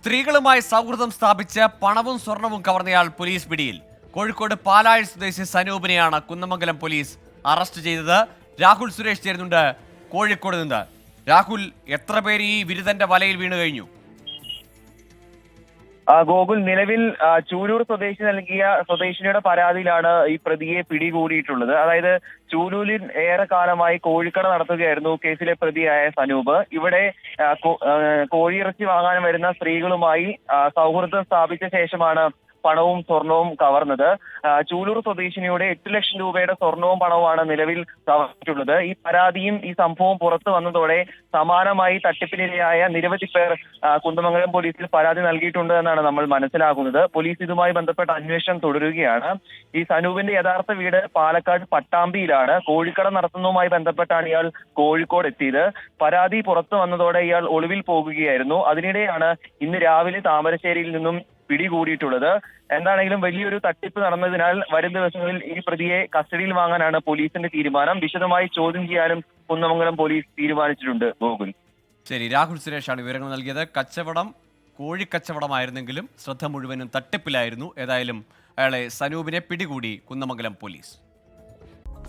സ്ത്രീകളുമായി സൗഹൃദം സ്ഥാപിച്ച് പണവും സ്വർണവും കവർന്നയാൾ പോലീസ് പിടിയിൽ. കോഴിക്കോട് പാലാഴ് സ്വദേശി സനൂപിനെയാണ് കുന്നമംഗലം പോലീസ് അറസ്റ്റ് ചെയ്തത്. രാഹുൽ സുരേഷ് ചേരുന്നുണ്ട് കോഴിക്കോട് നിന്ന്. രാഹുൽ എത്ര പേര് ഈ ബിരുദന്റെ വലയിൽ വീണു കഴിഞ്ഞു? ഗോകുൽ നിലവിൽ ചൂരൂർ സ്വദേശി നൽകിയ സ്വദേശിനിയുടെ പരാതിയിലാണ് ഈ പ്രതിയെ പിടികൂടിയിട്ടുള്ളത്. അതായത് ചൂരൂരിൽ ഏറെ കാലമായി കോഴിക്കട നടത്തുകയായിരുന്നു കേസിലെ പ്രതിയായ സനൂപ്. ഇവിടെ കോഴിയിറച്ചി വാങ്ങാൻ വരുന്ന സ്ത്രീകളുമായി സൗഹൃദം സ്ഥാപിച്ച ശേഷമാണ് പണവും സ്വർണവും കവർന്നത്. ചൂലൂർ സ്വദേശിനിയുടെ എട്ട് ലക്ഷം രൂപയുടെ സ്വർണവും പണവുമാണ് നിലവിൽ കവർന്നിട്ടുള്ളത്. ഈ പരാതിയും ഈ സംഭവവും പുറത്തു വന്നതോടെ സമാനമായി തട്ടിപ്പിനിരയായ നിരവധി പേർ കുന്ദമംഗലം പോലീസിൽ പരാതി നൽകിയിട്ടുണ്ട് എന്നാണ് നമ്മൾ മനസ്സിലാക്കുന്നത് പോലീസ് ഇതുമായി ബന്ധപ്പെട്ട അന്വേഷണം തുടരുകയാണ്. ഈ സനൂപിന്റെ യഥാർത്ഥ വീട് പാലക്കാട് പട്ടാമ്പിയിലാണ്. കോഴിക്കട നടത്തുന്നതുമായി ബന്ധപ്പെട്ടാണ് ഇയാൾ കോഴിക്കോട് എത്തിയത്. പരാതി പുറത്തു വന്നതോടെ ഇയാൾ ഒളിവിൽ പോകുകയായിരുന്നു. അതിനിടെയാണ് ഇന്ന് രാവിലെ താമരശ്ശേരിയിൽ നിന്നും പിടികൂടിയിട്ടുള്ളത്. എന്താണെങ്കിലും വലിയൊരു തട്ടിപ്പ് നടന്നതിനാൽ വരും ദിവസങ്ങളിൽ ഈ പ്രതിയെ കസ്റ്റഡിയിൽ വാങ്ങാനാണ് പോലീസിന്റെ തീരുമാനം. വിശദമായി ചോദ്യം ചെയ്യാനും കുന്നമംഗലം പോലീസ് തീരുമാനിച്ചിട്ടുണ്ട് ഗോകുൽ. ശരി രാഹുൽ സുരേഷാണ് വിവരങ്ങൾ നൽകിയത്. കച്ചവടം കോഴിക്കച്ചവടമായിരുന്നെങ്കിലും ശ്രദ്ധ മുഴുവനും തട്ടിപ്പിലായിരുന്നു. ഏതായാലും അയാളെ സനൂപിനെ പിടികൂടി കുന്നമംഗലം പോലീസ്.